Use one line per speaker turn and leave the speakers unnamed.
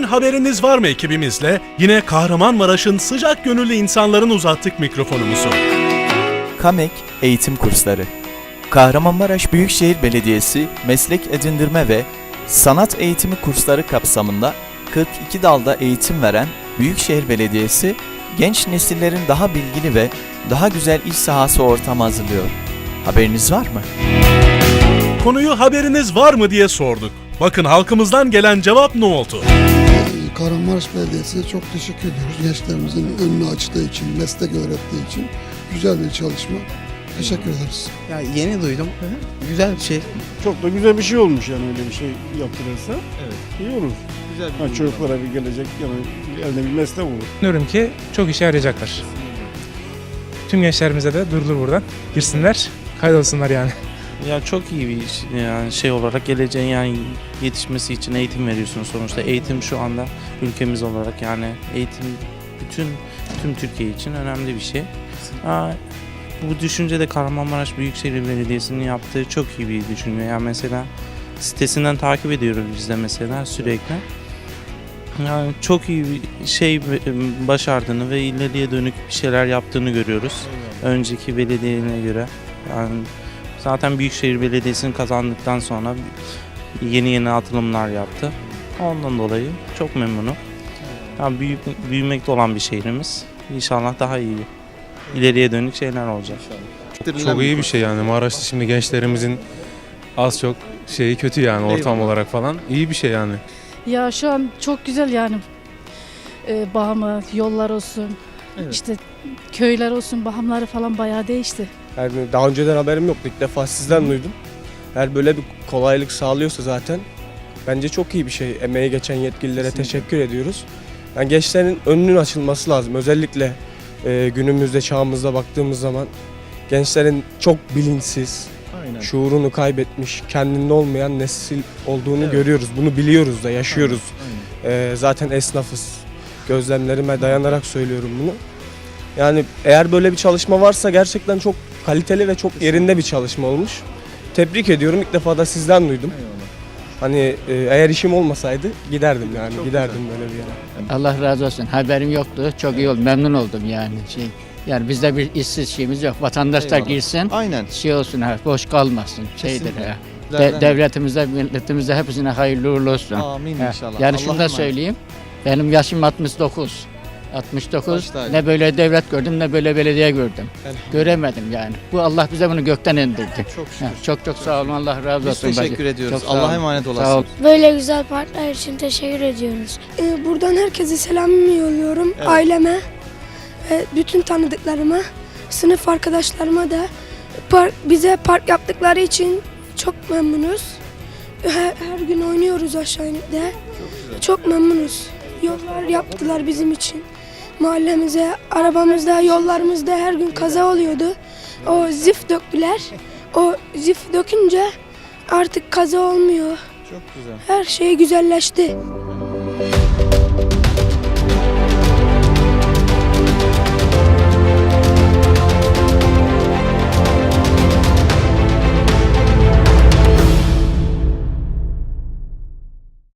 haberiniz var mı ekibimizle yine Kahramanmaraş'ın sıcak gönüllü insanların uzattık mikrofonumuzu.
Kamek Eğitim Kursları Kahramanmaraş Büyükşehir Belediyesi meslek edindirme ve sanat eğitimi kursları kapsamında 42 dalda eğitim veren Büyükşehir Belediyesi genç nesillerin daha bilgili ve daha güzel iş sahası ortamı hazırlıyor. Haberiniz var mı?
Konuyu haberiniz var mı diye sorduk. Bakın halkımızdan gelen cevap ne oldu?
Kahramanmaraş Belediyesi'ne çok teşekkür ediyoruz. Gençlerimizin önünü açtığı için, meslek öğrettiği için güzel bir çalışma. Teşekkür ederiz.
Ya yeni duydum. Güzel bir şey.
Çok da güzel bir şey olmuş yani öyle bir şey yaptırırsa.
Evet.
İyi olur.
Güzel
Yani çocuklara bir gelecek yani elde bir meslek olur.
Düşünüyorum ki çok işe yarayacaklar. Tüm gençlerimize de durdur buradan. Girsinler, kaydolsunlar yani.
Ya çok iyi bir iş yani şey olarak geleceğin yani yetişmesi için eğitim veriyorsunuz sonuçta. Eğitim şu anda ülkemiz olarak yani eğitim bütün tüm Türkiye için önemli bir şey. Aa, bu düşünce de Kahramanmaraş Büyükşehir Belediyesi'nin yaptığı çok iyi bir düşünce. Yani mesela sitesinden takip ediyoruz biz de mesela sürekli. Yani çok iyi bir şey başardığını ve ileriye dönük bir şeyler yaptığını görüyoruz. Önceki belediyelerine göre. Yani Zaten Büyükşehir Belediyesi'ni kazandıktan sonra yeni yeni atılımlar yaptı. Ondan dolayı çok memnunum. Yani büyük, büyümekte olan bir şehrimiz. İnşallah daha iyi, ileriye dönük şeyler olacak.
Çok iyi bir şey yani. Maraş'ta şimdi gençlerimizin az çok şeyi kötü yani ortam
Eyvallah.
olarak falan. İyi bir şey yani.
Ya şu an çok güzel yani. Ee, Bahama, yollar olsun,
Evet.
işte köyler olsun, bahamları falan bayağı değişti.
Yani daha önceden haberim yoktu. İlk defa sizden duydum. Eğer böyle bir kolaylık sağlıyorsa zaten bence çok iyi bir şey. Emeği geçen yetkililere teşekkür ediyoruz. Yani gençlerin önünün açılması lazım. Özellikle e, günümüzde çağımızda baktığımız zaman gençlerin çok bilinçsiz, şuurunu kaybetmiş, kendinde olmayan nesil olduğunu görüyoruz. Bunu biliyoruz da, yaşıyoruz. E, zaten esnafız. Gözlemlerime dayanarak söylüyorum bunu. Yani eğer böyle bir çalışma varsa gerçekten çok kaliteli ve çok yerinde bir çalışma olmuş. Tebrik ediyorum. İlk defa da sizden duydum. Hani e, eğer işim olmasaydı giderdim yani. giderdim böyle bir yere.
Allah razı olsun. Haberim yoktu. Çok iyi oldu. Memnun oldum yani. Şey, yani bizde bir işsiz şeyimiz yok. Vatandaşlar
Eyvallah.
girsin.
Aynen.
Şey olsun ha, boş kalmasın. Şeydir
Kesinlikle.
ha. De-
Derden-
devletimize, milletimize hepsine hayırlı uğurlu olsun.
Amin
Ha,
inşallah.
Yani şunu da
emanet.
söyleyeyim. Benim yaşım 69. 69.
Baş tacı.
Ne böyle devlet gördüm ne böyle belediye gördüm.
Elhamdülillah.
Göremedim yani. Bu Allah bize bunu gökten indirdi.
Çok şükür.
çok çok sağ olun. Allah razı
Biz
olsun. bacı.
teşekkür ediyoruz.
Çok sağ
Allah'a
olun.
emanet
Sağ
olasın.
ol.
Böyle güzel parklar için teşekkür ediyoruz.
Ee, buradan herkese selamımı yolluyorum.
Evet.
Aileme ve bütün tanıdıklarıma, sınıf arkadaşlarıma da park, bize park yaptıkları için çok memnunuz. Her, her gün oynuyoruz aşağı inip de. Çok memnunuz. Yollar yaptılar bizim için. Mahallemize, arabamızda, yollarımızda her gün kaza oluyordu. O zif döktüler. O zif dökünce artık kaza olmuyor.
Çok güzel.
Her şey güzelleşti.